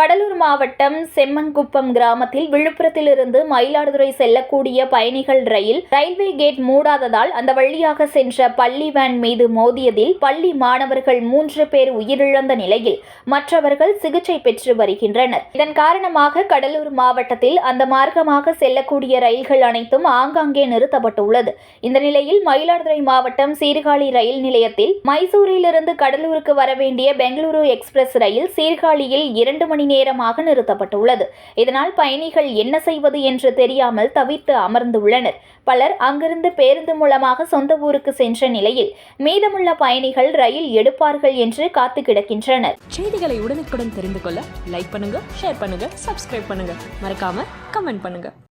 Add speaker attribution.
Speaker 1: கடலூர் மாவட்டம் செம்மங்குப்பம் கிராமத்தில் விழுப்புரத்திலிருந்து மயிலாடுதுறை செல்லக்கூடிய பயணிகள் ரயில் ரயில்வே கேட் மூடாததால் அந்த வழியாக சென்ற பள்ளி வேன் மீது மோதியதில் பள்ளி மாணவர்கள் மூன்று பேர் உயிரிழந்த நிலையில் மற்றவர்கள் சிகிச்சை பெற்று வருகின்றனர். இதன் காரணமாக கடலூர் மாவட்டத்தில் அந்த மார்க்கமாக செல்லக்கூடிய ரயில்கள் அனைத்தும் ஆங்காங்கே நிறுத்தப்பட்டுள்ளது. இந்த நிலையில் மயிலாடுதுறை மாவட்டம் சீர்காழி ரயில் நிலையத்தில் மைசூரிலிருந்து கடலூருக்கு வர வேண்டிய பெங்களூரு எக்ஸ்பிரஸ் ரயில் சீர்காழியில் இரண்டு மணி நேரமாக நிறுத்தப்பட்டுள்ளது. இதனால் பயணிகள் என்ன செய்வது என்று தெரியாமல் தவித்து அமர்ந்துள்ளனர். பலர் அங்கிருந்து பேருந்து மூலமாக சொந்த ஊருக்கு சென்ற நிலையில் மீதமுள்ள பயணிகள் ரயில் எடுப்பார்கள் என்று காத்து கிடக்கின்றனர்.
Speaker 2: செய்திகளை உடனுக்குடன் தெரிந்து கொள்ள லைக் பண்ணுங்க ஷேர் பண்ணுங்க சப்ஸ்கிரைப் பண்ணுங்க. மறக்காம கமெண்ட் பண்ணுங்க.